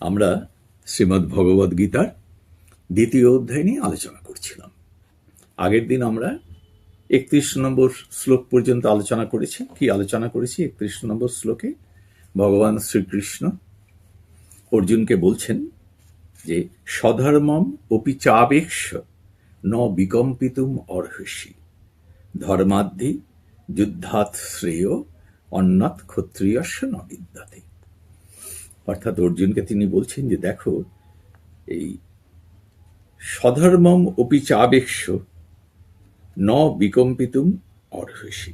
আমরা শ্রীমদ্ ভগবদ গীতার দ্বিতীয় অধ্যায় নিয়ে আলোচনা করছিলাম। আগের দিন আমরা একত্রিশ নম্বর শ্লোক পর্যন্ত আলোচনা করেছি। কি আলোচনা করেছি? একত্রিশ নম্বর শ্লোকে ভগবান শ্রীকৃষ্ণ অর্জুনকে বলছেন যে স্বধর্মম অপি চাবেক্ষ ন বিকম্পিতুম অর্হসি। ধর্মাদ্ধি যুদ্ধাৎ শ্রেয় অন্নাথ ক্ষত্রিয়স্য ন বিদ্যাতে। অর্থাৎ অর্জুনকে তিনি বলছেন যে, দেখো, এই স্বধর্মম অপি চাবেক্ষ ন বিকম্পিতুম অর্হসি।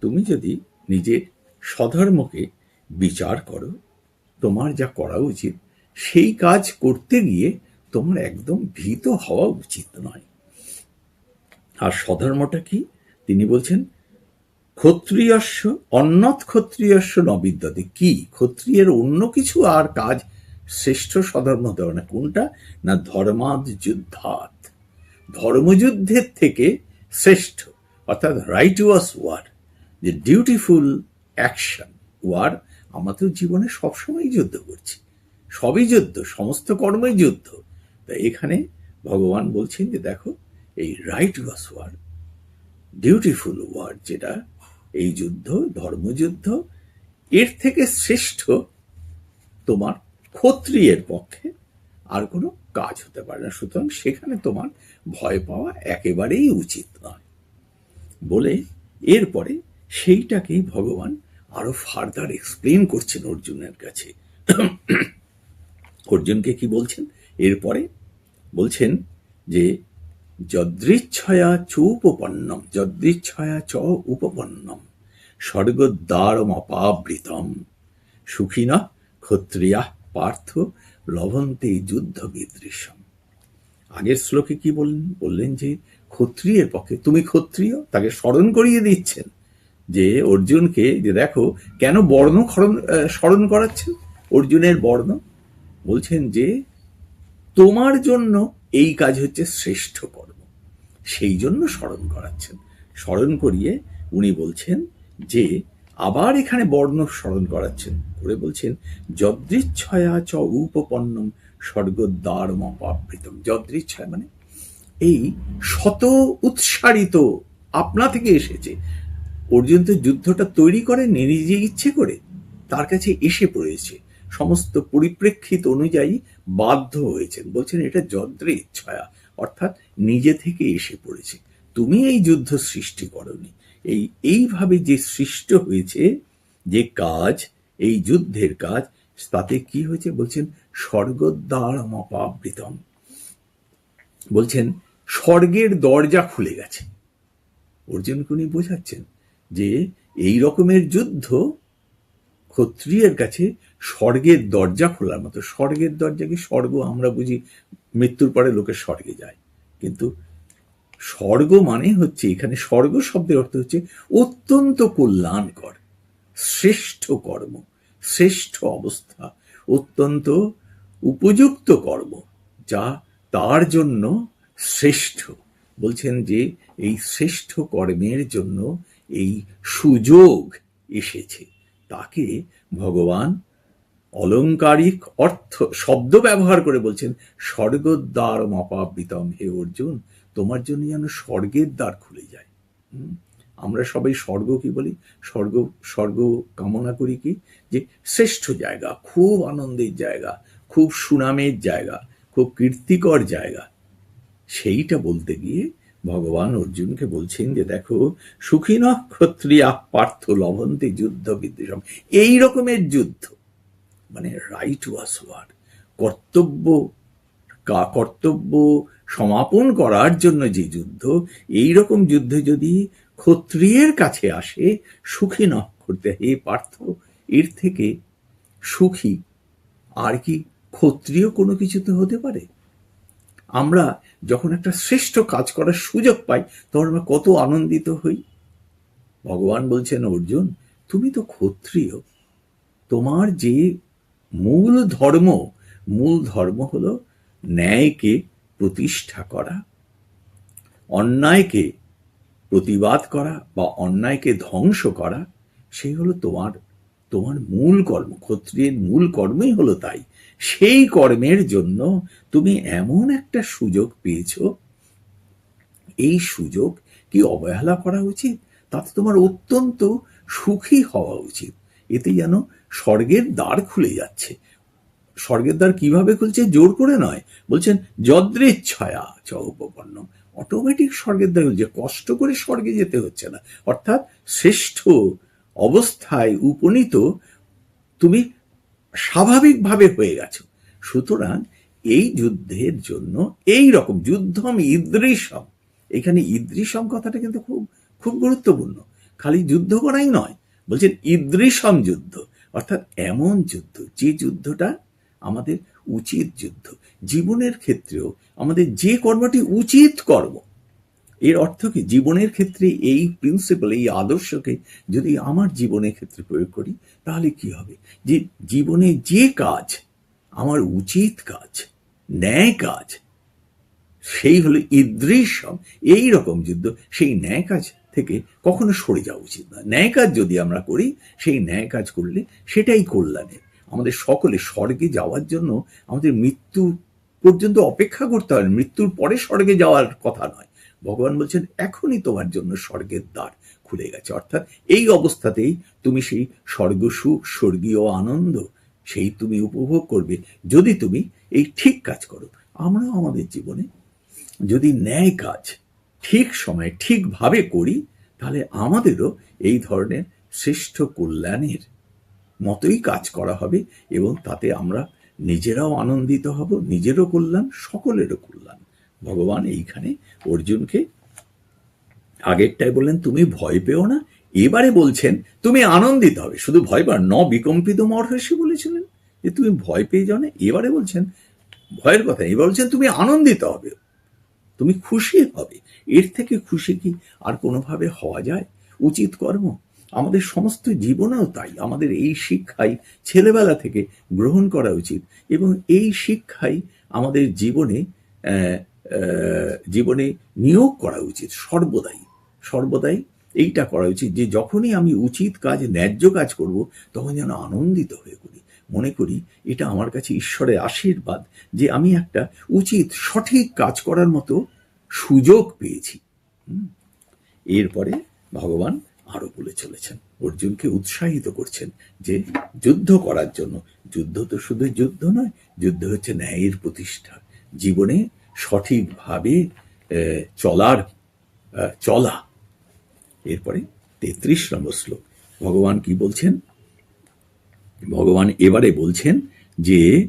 তুমি যদি নিজের স্বধর্মকে বিচার করো, তোমার যা করা উচিত, সেই কাজ করতে গিয়ে তোমার একদম ভীত হওয়া উচিত নয়। আর স্বধর্মটা কি? তিনি বলছেন ক্ষত্রিয়স্য অন্নত ক্ষত্রিয়স্য নবিদ্যতে কি? ক্ষত্রিয়ের অন্য কিছু আর কাজ শ্রেষ্ঠ স্বধর্ম দেওয়া না। কোনটা? না ধর্মাদ যুদ্ধাত। ধর্মযুদ্ধের থেকে শ্রেষ্ঠ, অর্থাৎ রাইটুয়াস ওয়ার যে ডিউটিফুল অ্যাকশন ওয়ার আমরা তো জীবনে সবসময় যুদ্ধ করছি। সবই যুদ্ধ, সমস্ত কর্মই যুদ্ধ। তা এখানে ভগবান বলছেন যে দেখো, এই রাইটুয়াস ওয়ার ডিউটিফুল ওয়ার যেটা এই যুদ্ধ, ধর্মযুদ্ধ, এর থেকে শ্রেষ্ঠ তোমার ক্ষত্রিয়ের পক্ষে আর কোনো কাজ হতে পারে না। সুতরাং সেখানে তোমার ভয় পাওয়া একেবারেই উচিত নয়। বলে এরপরে সেইটাকেই ভগবান আরও ফার্দার এক্সপ্লেন করছেন অর্জুনের কাছে। অর্জুনকে কি বলছেন? এরপরে বলছেন যে যদৃচ্ছয়া চ উপপন্নম যদৃচ্ছয়া চ উপপন্নম, স্বর্গদ্বারমপাবৃতম। সুখিনা ক্ষত্রিয়া পার্থ, লভন্তে যুদ্ধ বিদৃশ্যম আগের শ্লোকে কি বললেন? বললেন যে, ক্ষত্রিয়ের পক্ষে, তুমি ক্ষত্রিয়? তাকে স্মরণ করিয়ে দিচ্ছেন। যে অর্জুনকে, যে দেখো, কেন বর্ণ খরণ স্মরণ করাচ্ছেন? অর্জুনের বর্ণ। বলছেন যে, তোমার জন্য এই কাজ হচ্ছে শ্রেষ্ঠ কর্ম সেই জন্য স্মরণ করাচ্ছেন। স্মরণ করিয়ে উনি বলছেন যে, আবার এখানে বর্ণ স্মরণ করাচ্ছেন। করে বলছেন, যদৃচ্ছয়া চ উপপন্নম স্বর্গদ্বারমপাবৃতম। যদৃচ্ছয়া মানে এই শত উৎসারিত আপনা থেকে এসেছে। অর্জুন তো যুদ্ধটা তৈরি করেননি নিজে ইচ্ছে করে, তার কাছে এসে পড়েছে। সমস্ত পরিপ্রেক্ষিত অনুযায়ী বাধ্য হয়েছেন। বলছেন, এটা যন্ত্রে ইচ্ছায়া অর্থাৎ নিজে থেকে এসে পড়েছে। তুমি এই যুদ্ধ সৃষ্টি করনি। এই, এইভাবে যে সৃষ্ট হয়েছে, যে কাজ, এই যুদ্ধের কাজ, তাতে কি হয়েছে বলছেন স্বর্গদ্বার মপাবৃতম বলছেন, স্বর্গের দরজা খুলে গেছে। অর্জুনকে উনি বোঝাচ্ছেন যে এই রকমের যুদ্ধ ক্ষত্রিয়ের কাছে স্বর্গের দরজা খোলার মতো। স্বর্গের দরজাকে স্বর্গ আমরা বুঝি মৃত্যুর পরে লোকে স্বর্গে যায়। কিন্তু স্বর্গ মানে হচ্ছে, এখানে স্বর্গ শব্দের অর্থ হচ্ছে অত্যন্ত কল্যাণকর, শ্রেষ্ঠ কর্ম, শ্রেষ্ঠ অবস্থা, অত্যন্ত উপযুক্ত কর্ম, যা তার জন্য শ্রেষ্ঠ। বলছেন যে এই শ্রেষ্ঠ কর্মের জন্য এই সুযোগ এসেছে। তাকে ভগবান অলংকারিক অর্থ, শব্দ ব্যবহার করে বলছেন, স্বর্গদ্বার মপাবৃতম হে অর্জুন, তোমার জন্য যেন স্বর্গের দ্বার খুলে যায়? আমরা সবাই স্বর্গ কি বলি? স্বর্গ স্বর্গ কামনা করি কি? যে শ্রেষ্ঠ জায়গা, খুব আনন্দের জায়গা, খুব সুনামের জায়গা, খুব কীর্তিকর জায়গা। সেইটা বলতে গিয়ে ভগবান অর্জুনকে বলছেন যে, দেখো, সুখী ক্ষত্রিয়া পার্থ লভন্তে যুদ্ধ বিদ্বেষম। এই রকমের যুদ্ধ। মানে রাইট ওয়াস ওয়ার কর্তব্য কর্তব্য সমাপন করার জন্য যে যুদ্ধ এই রকম যুদ্ধ যদি ক্ষত্রিয়ের কাছে আসে, সুখী ন করতে। হে পার্থ, এর থেকে সুখী আর কি ক্ষত্রিয় কোনো কিছুতে হতে পারে? আমরা যখন একটা শ্রেষ্ঠ কাজ করার সুযোগ পাই, তখন আমরা কত আনন্দিত হই। ভগবান বলছেন, অর্জুন, তুমি তো ক্ষত্রিয়। তোমার যে মূল ধর্ম মূল ধর্ম হলো ন্যায়কে প্রতিষ্ঠা করা, অন্যায়কে প্রতিবাদ করা বা অন্যায়কে ধ্বংস করা, সেই হলো তোমার তোমার মূল কর্ম, ক্ষত্রিয়ের মূল কর্মই হলো তাই। সেই কর্মের জন্য তুমি এমন একটা সুযোগ পেয়েছ, এই সুযোগ কি অবহেলা করা উচিত? তাতে তোমার অত্যন্ত সুখী হওয়া উচিত। এতে যেন স্বর্গের দ্বার খুলে যাচ্ছে। স্বর্গের দ্বার কীভাবে খুলছে? জোর করে নয়। বলছেন যদ্রেচ্ছয়া চ উপপন্ন অটোমেটিক স্বর্গের দ্বার খুলছে। কষ্ট করে স্বর্গে যেতে হচ্ছে না। অর্থাৎ শ্রেষ্ঠ অবস্থায় উপনীত তুমি স্বাভাবিকভাবে হয়ে গেছো। সুতরাং এই যুদ্ধের জন্য এই রকম যুদ্ধম ইদৃশম। এখানে ইদৃশম কথাটা কিন্তু খুব খুব গুরুত্বপূর্ণ। খালি যুদ্ধ করাই নয়। বলছেন, ইদৃশম যুদ্ধ। অর্থাৎ এমন যুদ্ধ, যে যুদ্ধটা আমাদের উচিত যুদ্ধ, জীবনের ক্ষেত্রেও আমাদের যে কর্মটি উচিত কর্ম, এর অর্থ কি? জীবনের ক্ষেত্রে এই প্রিন্সিপাল এই আদর্শকে যদি আমার জীবনের ক্ষেত্রে প্রয়োগ করি, তাহলে কি হবে? যে জীবনে যে কাজ আমার উচিত কাজ, ন্যায় কাজ, সেই হলো ইদৃশ্যম এই রকম যুদ্ধ, সেই ন্যায় কাজ থেকে কখনো সরে যাওয়া উচিত না ন্যায় কাজ যদি আমরা করি, সেই ন্যায় কাজ করলে সেটাই কল্যাণের। আমাদের সকলে স্বর্গে যাওয়ার জন্য আমাদের মৃত্যু পর্যন্ত অপেক্ষা করতে হয় মৃত্যুর পরে স্বর্গে যাওয়ার কথা নয়। ভগবান বলছেন, এখনই তোমার জন্য স্বর্গের দ্বার খুলে গেছে। অর্থাৎ এই অবস্থাতেই তুমি সেই স্বর্গ সুখ, স্বর্গীয় আনন্দ, সেই তুমি উপভোগ করবে। যদি তুমি এই ঠিক কাজ করো আমরা আমাদের জীবনে যদি ন্যায় কাজ ঠিক সময়ে ঠিকভাবে করি, তাহলে আমাদেরও এই ধরনের শ্রেষ্ঠ কল্যাণের মতোই কাজ করা হবে এবং তাতে আমরা নিজেরাও আনন্দিত হব, নিজেরও কল্যাণ, সকলেরও কল্যাণ। ভগবান এইখানে অর্জুনকে আগেরটাই বললেন, তুমি ভয় পেও না। এবারে বলছেন, তুমি আনন্দিত হবে। শুধু ভয় পার ন বিকম্পিত মহর্ষি বলেছিলেন যে, তুমি ভয় পেয়ে যাও না। এবারে বলছেন, ভয়ের কথা এবার বলছেন, তুমি আনন্দিত হবে। তুমি খুশি হবে। এর থেকে খুশি কি আর কোনোভাবে হওয়া যায়? উচিত কর্ম। আমাদের সমস্ত জীবনেও তাই। আমাদের এই শিক্ষাই ছেলেবেলা থেকে গ্রহণ করা উচিত এবং এই শিক্ষাই আমাদের জীবনে জীবনে নিয়োগ করা উচিত সর্বদাই। সর্বদাই এইটা করা উচিত যে যখনই আমি উচিত কাজ, ন্যায্য কাজ করব, তখন যেন আনন্দিত হয়ে করি মনে করি এটা আমার কাছে ঈশ্বরের আশীর্বাদ যে আমি একটা উচিত সঠিক কাজ করার মতো সুযোগ পেয়েছি। এরপরে ভগবান আরও বলে চলেছেন, অর্জুনকে উৎসাহিত করছেন যে যুদ্ধ করার জন্য। যুদ্ধ তো শুধু যুদ্ধ নয়, যুদ্ধ হচ্ছে ন্যায়ের প্রতিষ্ঠা। জীবনে সঠিকভাবে চলার চলা। এরপরে তেত্রিশ নম্বর শ্লোক, ভগবান কি বলছেন? ভগবান এবারে বলছেন যে,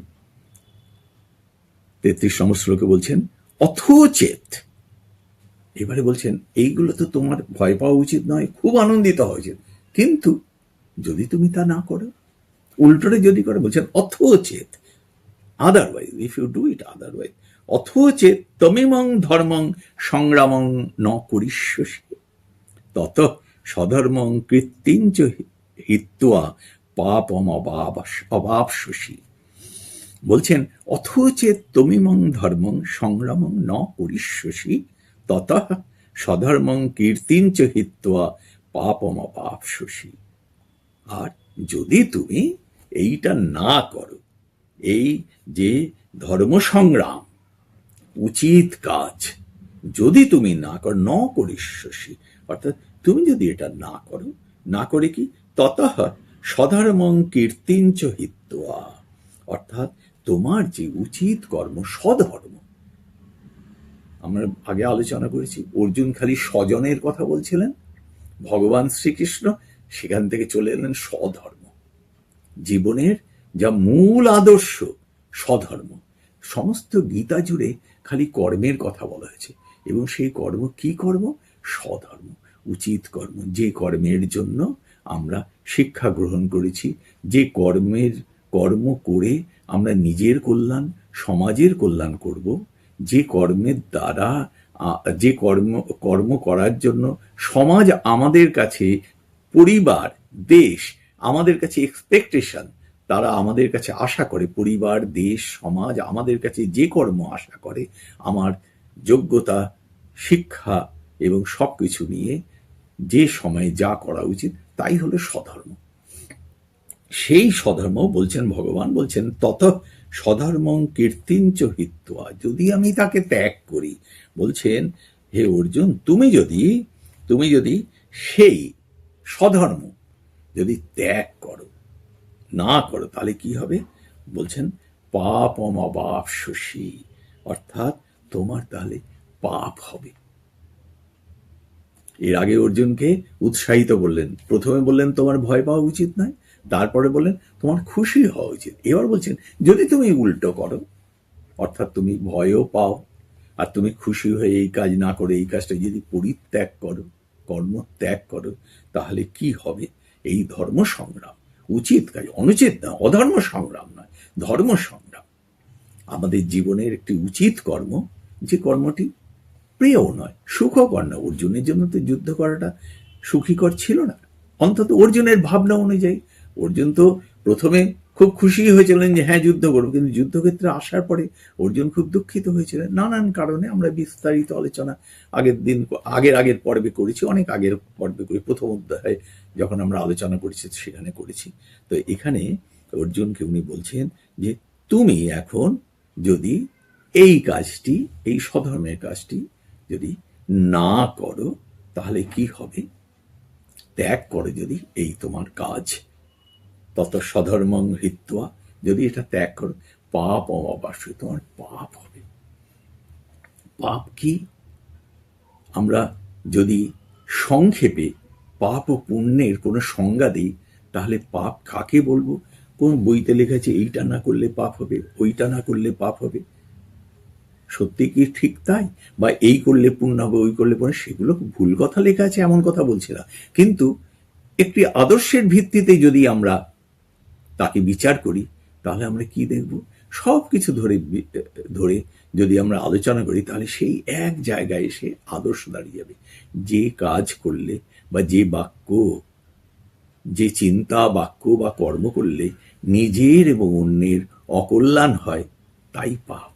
তেত্রিশ শ্লোকে বলছেন, অথচেত। এবারে বলছেন, এইগুলো তো তোমার ভয় পাওয়া উচিত নয়, খুব আনন্দিত হওয়া উচিত। কিন্তু যদি তুমি তা না করো, উল্টোটা যদি করো, বলছেন, অথচেত। Otherwise if you do it otherwise অথচেত তমিমং ধর্মং সংগ্রামং ন করিষ্যসি। তত সধর্মং কৃত্তিঞ্চ হিত্বা পাপম অবাপসি বলছেন অথচেত তমিমং ধর্মং সংগ্রামং ন করিষ্যসি তত সধর্মং কীর্তিঞ্চ হিত্বা পাপম অবাপসি আর যদি তুমি এইটা না করো, এই যে ধর্ম সংগ্রাম উচিত কাজ, যদি তুমি না করো, ন করিষ্যসি অর্থাৎ তুমি যদি এটা না করো, না করে কি? তত সধর্মং কীর্তিঞ্চ হিত্বা। অর্থাৎ তোমার যে উচিত কর্ম, সধর্ম। আমরা আগে আলোচনা করেছি, অর্জুন খালি স্বজনের কথা বলছিলেন, ভগবান শ্রীকৃষ্ণ সেখান থেকে চলে এলেন স্বধর্ম। জীবনের যা মূল আদর্শ, স্বধর্ম। সমস্ত গীতা জুড়ে খালি কর্মের কথা বলা হয়েছে। এবং সেই কর্ম কি কর্ম? স্বধর্ম। উচিত কর্ম, যে কর্মের জন্য আমরা শিক্ষা গ্রহণ করেছি। যে কর্মের কর্ম করে আমরা নিজের কল্যাণ, সমাজের কল্যাণ করব, যে কর্মের দ্বারা যে কর্ম কর্ম করার জন্য সমাজ আমাদের কাছে, পরিবার, দেশ আমাদের কাছে এক্সপেকটেশন তারা আমাদের কাছে আশা করে, পরিবার, দেশ, সমাজ আমাদের কাছে যে কর্ম আশা করে, আমার যোগ্যতা, শিক্ষা এবং সব কিছু নিয়ে যে সময়ে যা করা উচিত তাই হলো স্বধর্ম। সেই স্বধর্ম বলছেন ভগবান, বলছেন, তত সধর্মং কীর্তিঞ্চ হিত্বা, যদি আমি তাকে ত্যাগ করি। বলছেন, হে অর্জুন, তুমি যদি তুমি যদি সেই সধর্ম যদি ত্যাগ করো, না করো, তাহলে কি হবে? বলছেন পাপ অমাবাপ শশী অর্থাৎ তোমার তাহলে পাপ হবে। এর আগে অর্জুনকে উৎসাহিত বললেন। প্রথমে বললেন, তোমার ভয় পাওয়া উচিত নয়। তারপরে বললেন, তোমার খুশি হওয়া উচিত। এবার বলছেন, যদি তুমি উল্টো করো, অর্থাৎ তুমি ভয়ও পাও, আর তুমি খুশি হয়ে এই কাজ না করে এই কাজটা যদি পরিত্যাগ করো কর্ম ত্যাগ করো, তাহলে কি হবে? এই ধর্ম সংগ্রাম। উচিত কাজ, অনুচিত না, অধর্ম সংগ্রাম নয়, ধর্ম সংগ্রাম। আমাদের জীবনের একটি উচিত কর্ম, যে কর্মটি প্রিয়ও নয়, সুখকর না অর্জুনের জন্য তো যুদ্ধ করাটা সুখীকর ছিল না। অন্তত অর্জুনের ভাবনা অনুযায়ী। অর্জুন তো প্রথমে খুব খুশি হয়েছিলেন যে হ্যাঁ যুদ্ধ করব। কিন্তু যুদ্ধক্ষেত্রে আসার পরে অর্জুন খুব দুঃখিত হয়েছিলেন। নানান কারণে আমরা বিস্তারিত আলোচনা আগের দিন, আগের আগের পর্বে করেছি, অনেক আগের পর্বে করি। প্রথম অধ্যায়ে যখন আমরা আলোচনা করেছি, সেখানে করেছি। তো এখানে অর্জুনকে উনি বলছেন যে, তুমি এখন যদি এই কাজটি, এই সধর্মের কাজটি যদি না করো, তাহলে কি হবে? ত্যাগ করো যদি এই তোমার কাজ। তত সধর্মং হৃত্বা, যদি এটা ত্যাগ করো, পাপ অবাশ্য তোমার পাপ হবে। পাপ কি? আমরা যদি সংক্ষেপে পাপ ও পুণ্যের কোনো সংজ্ঞা দিই, তাহলে পাপ কাকে বলব? কোন বইতে লেখা আছে, এইটা না করলে পাপ হবে, ওইটা না করলে পাপ হবে সত্যি কি ঠিক তাই? বা এই করলে পুণ্য হবে, ওই করলে পুণ্য সেগুলো ভুল কথা লেখা আছে, এমন কথা বলছি না। কিন্তু একটি আদর্শের ভিত্তিতে যদি আমরা তাকে বিচার করি, তাহলে আমরা কি দেখব? সব কিছু ধরে ধরে যদি আমরা আলোচনা করি, তাহলে সেই এক জায়গায় এসে আদর্শ দাঁড়িয়ে যাবে। যে কাজ করলে বা যে বাক্য, যে চিন্তা, বাক্য বা কর্ম করলে নিজের এবং অন্যের অকল্যাণ হয়, তাই পাপ।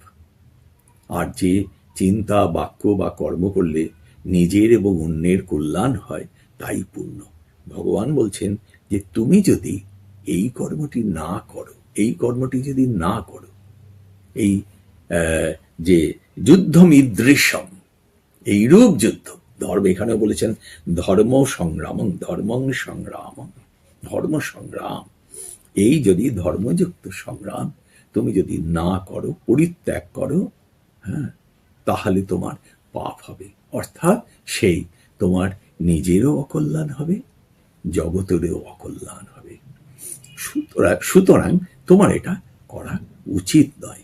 আর যে চিন্তা, বাক্য বা কর্ম করলে নিজের এবং অন্যের কল্যাণ হয়, তাই পূর্ণ। ভগবান বলছেন যে, তুমি যদি এই কর্মটি না করো, এই কর্মটি যদি না করো, এই যে যুদ্ধমিদৃশ্যম এই রূপ যুদ্ধ, ধর্ম এখানে বলেছেন, ধর্ম সংগ্রাম ধর্ম সংগ্রাম ধর্ম সংগ্রাম, এই যদি ধর্মযুক্ত সংগ্রাম তুমি যদি না করো, পরিত্যাগ করো হ্যাঁ তাহলে তোমার পাপ হবে। অর্থাৎ সেই তোমার নিজেরও অকল্যাণ হবে, জগতেরও অকল্যাণ হবে। সুতরাং তোমার এটা করা উচিত নয়।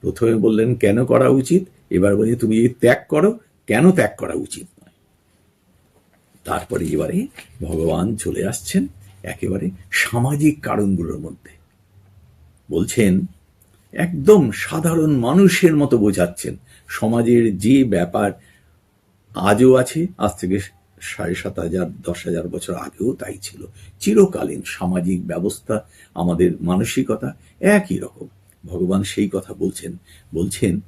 প্রথমে বললেন, কেন করা উচিত? এবার বলছে তুমি যদি ত্যাগ করো, কেন ত্যাগ করা উচিত নয়? তারপরে এবারে ভগবান চলে আসছেন একেবারে সামাজিক কারণগুলোর মধ্যে। বলছেন একদম সাধারণ মানুষের মতো বোঝাচ্ছেন। সমাজের যে ব্যাপার আজও আছে, আজ থেকে সাড়ে সাত হাজার, দশ হাজার বছর আগেও তাই ছিল। চিরকালীন সামাজিক ব্যবস্থা, আমাদের মানসিকতা একই রকম। ভগবান সেই কথা বলছেন বলছেন,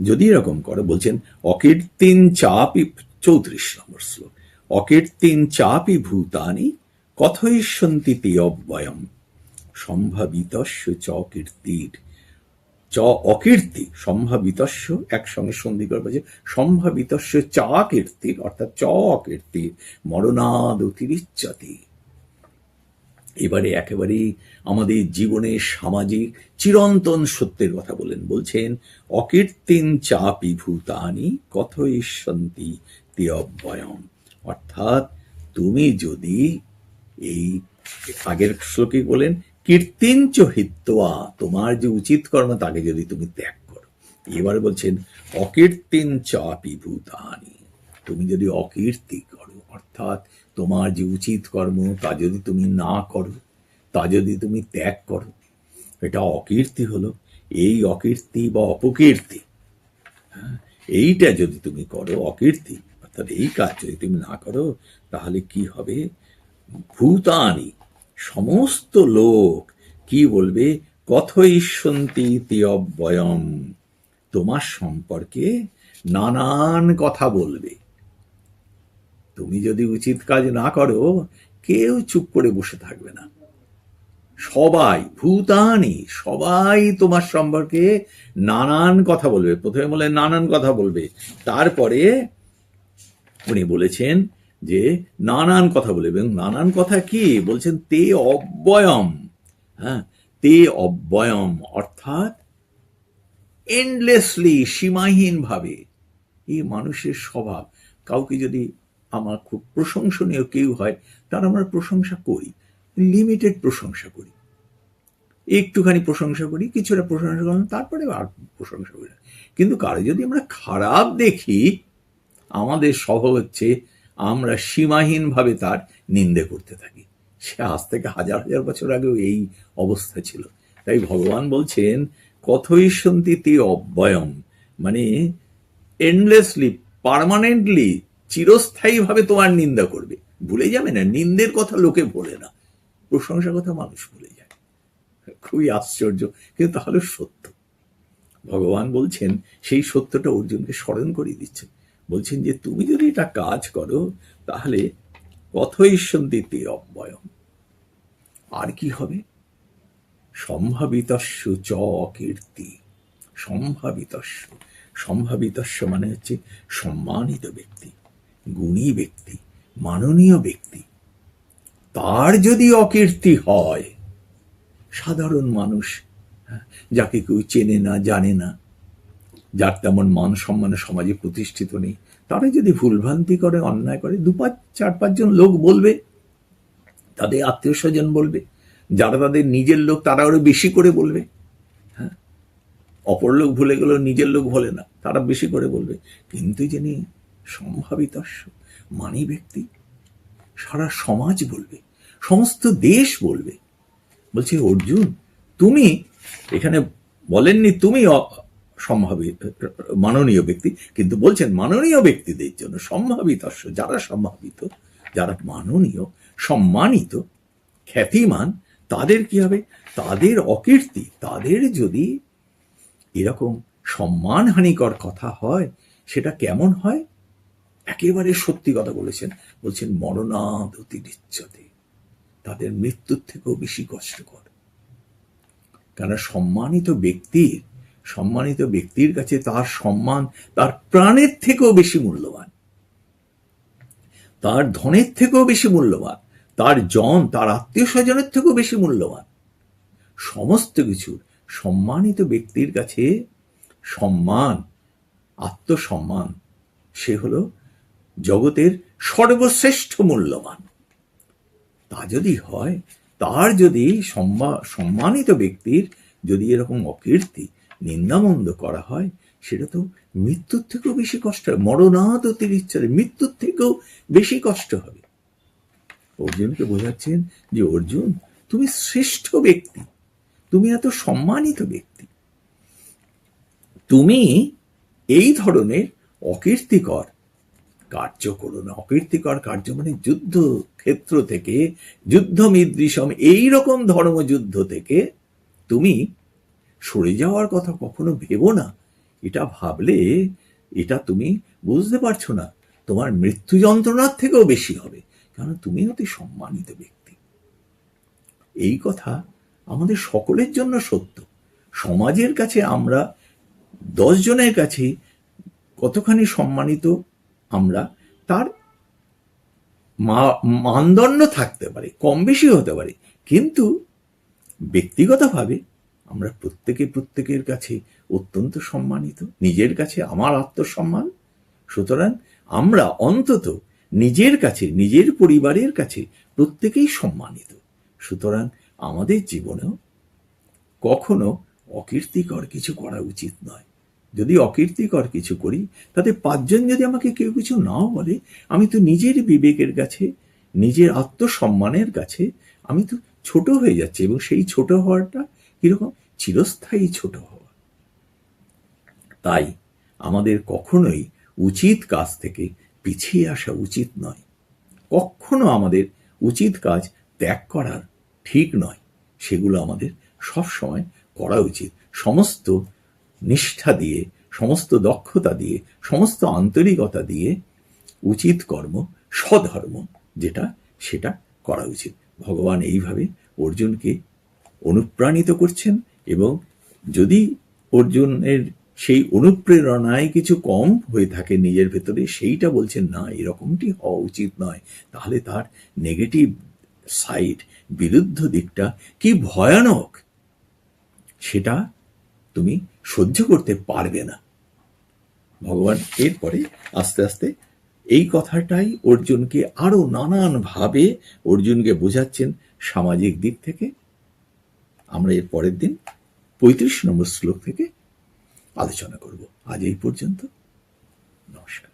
যদি এরকম করে, বলছেন অকীর্তিন চাপি, চৌত্রিশ নম্বর শ্লোক অকীর্তিন চাপি ভূতানি কথয়িষ্যন্তি তে অব্যয়ম সম্ভাবিতস্য চ কীর্তির। চ অকীর্তি, সম্ভাবিতস্য একসঙ্গে সন্ধি করে বলছে সম্ভাবিতস্য চা কীর্তির অর্থাৎ চ অকীর্তির মরণাদ অতিরিচ্যতি এবারে একেবারেই আমাদের জীবনের সামাজিক চিরন্তন সত্যের কথা বলেন, বলছেন, অকীর্তিন চাপি ভূতানি তে অব্যয়ম অর্থাৎ তুমি যদি এই আগের শ্লোকে বলেন কীর্তিঞ্চ হিত্বা তোমার যে উচিত কর্ম তাকে যদি তুমি ত্যাগ করো। এবার বলছেন অকীর্তিন চাপি ভূতানি তুমি যদি অকীর্তি করো অর্থাৎ তোমার যে উচিত কর্ম তা যদি তুমি না করো তা যদি তুমি ত্যাগ করো এটা অকীর্তি হলো এই অকীর্তি বা অপকীর্তি হ্যাঁ, এইটা যদি তুমি করো অকীর্তি অর্থাৎ এই কাজ যদি তুমি না করো তাহলে কি হবে? ভূতানি সমস্ত লোক কি বলবে? কথইষ্যন্তি তে অব্যয়ম তোমার সম্পর্কে নানান কথা বলবে। তুমি যদি উচিত কাজ না করো, কেউ চুপ করে বসে থাকবে না। সবাই, ভূতানি, সবাই তোমার সম্পর্কে নানান কথা বলবে। প্রথমে বলে নানান কথা বলবে। তারপরে উনি বলেছেন যে নানান কথা বলবে এবং নানান কথা কি? বলছেন, তে অব্যয়ম হ্যাঁ তে অব্যয়ম অর্থাৎ এন্ডলেসলি সীমাহীন ভাবে এই মানুষের স্বভাব। কাউকে যদি আমার খুব প্রশংসনীয় কেউ হয়, তার আমরা প্রশংসা করি লিমিটেড প্রশংসা করি। একটুখানি প্রশংসা করি, কিছুটা প্রশংসা করলাম, তারপরে আর প্রশংসা করি কিন্তু কারও যদি আমরা খারাপ দেখি, আমাদের স্বভাব হচ্ছে আমরা সীমাহীনভাবে তার নিন্দে করতে থাকি। সে আজ থেকে হাজার হাজার বছর আগেও এই অবস্থা ছিল। তাই ভগবান বলছেন, কথই সন্তিতে অব্যয়ম। মানে এন্ডলেসলি পার্মানেন্টলি চিরস্থায়ীভাবে তোমার নিন্দা করবে। ভুলে যাবে না, নিন্দের কথা লোকে ভোলে না। প্রশংসার কথা মানুষ ভুলে যায়। খুবই আশ্চর্য, কিন্তু তাহলে সত্য। ভগবান বলছেন, সেই সত্যটা অর্জুনকে স্মরণ করিয়ে দিচ্ছেন বলছেন যে তুমি যদি এটা কাজ করো তাহলে কথই সন্ধিতে অব্যয়ম আর কি হবে? সম্ভাবিতস্য চ কীর্তি। সম্ভাবিতস্য। সম্ভাবিতস্য মানে হচ্ছে সম্মানিত ব্যক্তি গুণী ব্যক্তি মাননীয় ব্যক্তি। তার যদি অকীর্তি হয় সাধারণ মানুষ হ্যাঁ, যাকে কেউ চেনে না জানে না যার তেমন মান সম্মান সমাজে প্রতিষ্ঠিত নেই তারা যদি ভুলভ্রান্তি করে, অন্যায় করে, দু পাঁচ, চার পাঁচজন লোক বলবে, তাদের আত্মীয় স্বজন বলবে, যারা তাদের নিজের লোক তারা আরও বেশি করে বলবে হ্যাঁ? অপর লোক ভুলে গেলেও নিজের লোক ভোলে না, তারা বেশি করে বলবে। কিন্তু যিনি সম্ভাবিতস্য মানি ব্যক্তি সারা সমাজ বলবে, সমস্ত দেশ বলবে, বলছে, অর্জুন, তুমি এখানে বলেননি, তুমি সম্ভাবিত মাননীয় ব্যক্তি, কিন্তু বলছেন মাননীয় ব্যক্তিদের জন্য সম্ভাবিত, যারা সম্ভাবিত, যারা মাননীয়, সম্মানিত, খ্যাতিমান, তাদের কি হবে? তাদের অকীর্তি, তাদের যদি এরকম সম্মানহানিকর কথা হয়, সেটা কেমন হয়? একেবারে সত্যি কথা বলেছেন, বলছেন মরণাদ অতিরিচ্ছতে তাদের মৃত্যুর থেকেও বেশি কষ্টকর। কেন সম্মানিত ব্যক্তির সম্মানিত ব্যক্তির কাছে তার সম্মান তার প্রাণের থেকেও বেশি মূল্যবান। তার ধনের থেকেও বেশি মূল্যবান। তার জন, তার আত্মীয় স্বজনের থেকেও বেশি মূল্যবান। সমস্ত কিছুর সম্মানিত ব্যক্তির কাছে সম্মান, আত্মসম্মান, সে হলো জগতের সর্বশ্রেষ্ঠ মূল্যবান। তা যদি হয়, তার যদি সম্মা- সম্মানিত ব্যক্তির যদি এরকম অকীর্তি নিন্দামন্দ করা হয়, সেটা তো মৃত্যুর থেকেও বেশি কষ্ট হবে মরণাদ অতিরিচ্ছারে মৃত্যুর থেকেও বেশি কষ্ট হবে। অর্জুনকে বোঝাচ্ছেন যে, অর্জুন, তুমি শ্রেষ্ঠ ব্যক্তি। তুমি এত সম্মানিত ব্যক্তি। তুমি এই ধরনের অকীর্তিকর কার্য করো না। অকীর্তিকর কার্য মানে যুদ্ধ ক্ষেত্র থেকে যুদ্ধ মিদৃশম এইরকম ধর্মযুদ্ধ থেকে তুমি সরে যাওয়ার কথা কখনো ভেবো না। এটা ভাবলে এটা তুমি বুঝতে পারছ না। তোমার মৃত্যু যন্ত্রণার থেকেও বেশি হবে কারণ তুমি অতি সম্মানিত ব্যক্তি। এই কথা আমাদের সকলের জন্য সত্য। সমাজের কাছে আমরা, দশ জনের কাছে কতখানি সম্মানিত আমরা, তার মানদণ্ড থাকতে পারে, কম বেশি হতে পারে। কিন্তু ব্যক্তিগতভাবে আমরা প্রত্যেকে প্রত্যেকের কাছে অত্যন্ত সম্মানিত, নিজের কাছে আমার আত্মসম্মান। সুতরাং আমরা অন্তত নিজের কাছে, নিজের পরিবারের কাছে প্রত্যেকেই সম্মানিত। সুতরাং আমাদের জীবনেও কখনো অকীর্তিকর কিছু করা উচিত নয়। যদি অকীর্তিকর কিছু করি, তাতে পাঁচজন যদি আমাকে কেউ কিছু নাও বলে, আমি তো নিজের বিবেকের কাছে, নিজের আত্মসম্মানের কাছে, আমি তো ছোট হয়ে যাচ্ছি এবং সেই ছোট হওয়াটা কীরকম? চিরস্থায়ী ছোট হওয়া। তাই আমাদের কখনোই উচিত কাজ থেকে পিছিয়ে আসা উচিত নয়। কখনো আমাদের উচিত কাজ ত্যাগ করার ঠিক নয়। সেগুলো আমাদের সব সময় করা উচিত। সমস্ত নিষ্ঠা দিয়ে, সমস্ত দক্ষতা দিয়ে, সমস্ত আন্তরিকতা দিয়ে উচিত কর্ম সধর্ম যেটা, সেটা করা উচিত। ভগবান এইভাবে অর্জুনকে অনুপ্রাণিত করছেন। এবং যদি অর্জুনের সেই অনুপ্রেরণায় কিছু কম হয়ে থাকে নিজের ভেতরে, সেইটা বলছেন, না, এরকমটি হওয়া উচিত নয়। তাহলে তার নেগেটিভ সাইড বিরুদ্ধ দিকটা কি ভয়ানক? সেটা তুমি সহ্য করতে পারবে না। ভগবান এরপরে আস্তে আস্তে এই কথাটাই অর্জুনকে আরও নানান ভাবে অর্জুনকে বোঝাচ্ছেন সামাজিক দিক থেকে। আমরা এর পরের দিন পঁয়ত্রিশ নম্বর শ্লোক থেকে আলোচনা করব। আজ এই পর্যন্ত। নমস্কার।